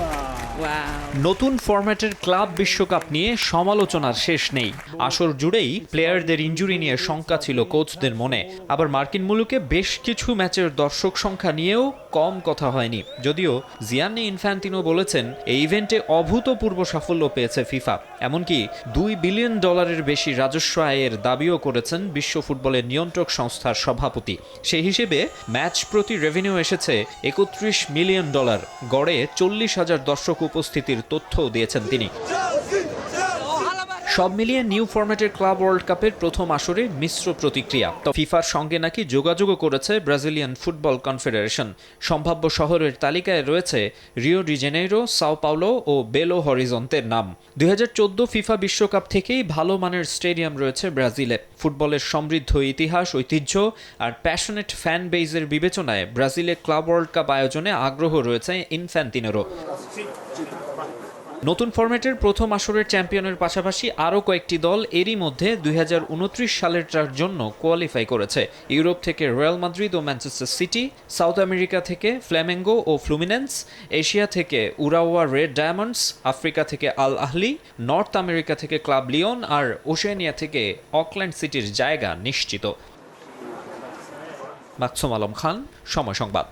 아빠. নতুন ফরম্যাটের ক্লাব বিশ্বকাপ নিয়ে সমালোচনার শেষ নেই। আসর জুড়েই প্লেয়ারদের ইঞ্জুরি নিয়ে শঙ্কা ছিল কোচদের মনে। আবার মার্কিন মুলুকে বেশ কিছু ম্যাচের দর্শক সংখ্যা নিয়েও কম কথা হয়নি। যদিও জিয়ান্নি ইনফ্যান্টিনো বলেছেন, এই ইভেন্টে অভূতপূর্ব সাফল্য পেয়েছে ফিফা। এমনকি দুই বিলিয়ন ডলারের বেশি রাজস্ব আয়ের দাবিও করেছেন বিশ্ব ফুটবলের নিয়ন্ত্রক সংস্থার সভাপতি। সেই হিসেবে ম্যাচ প্রতি রেভিনিউ এসেছে একত্রিশ মিলিয়ন ডলার, গড়ে চল্লিশ হাজার দর্শক উপস্থিতির তথ্যও দিয়েছেন তিনি। সব মিলিয়ে নিউ ফরম্যাটের ক্লাব ওয়ার্ল্ড কাপের প্রথম আসরে মিশ্র প্রতিক্রিয়া। তো ফিফার সঙ্গে নাকি যোগাযোগও করেছে ব্রাজিলিয়ান ফুটবল কনফেডারেশন। সম্ভাব্য শহরের তালিকায় রয়েছে Rio de Janeiro, Sao Paulo ও বেলো হরিজন্তের নাম। দুই হাজার চোদ্দ ফিফা বিশ্বকাপ থেকেই ভালো মানের স্টেডিয়াম রয়েছে ব্রাজিলে। ফুটবলের সমৃদ্ধ ইতিহাস, ঐতিহ্য আর প্যাশনেট ফ্যান বেইজের বিবেচনায় ব্রাজিলে ক্লাব ওয়ার্ল্ড কাপ আয়োজনে আগ্রহ রয়েছে ইনফ্যান্তিনেরও নতুন ফরম্যাটের প্রথম আসরের চ্যাম্পিয়নের পাশাপাশি আরও কয়েকটি দল এরই মধ্যে দুই সালেরটার জন্য কোয়ালিফাই করেছে। ইউরোপ থেকে রয়্যাল মাদ্রিদ ও ম্যানচেস্টার সিটি, সাউথ আমেরিকা থেকে ফ্ল্যামেঙ্গো ও ফ্লুমিনেন্স, এশিয়া থেকে উরাওয়া রেড ডায়মন্ডস, আফ্রিকা থেকে আল আহলি, নর্থ আমেরিকা থেকে ক্লাব লিওন আর ওশেনিয়া থেকে অকল্যান্ড সিটির জায়গা নিশ্চিত। মাকসুম আলম খান, সময় সংবাদ।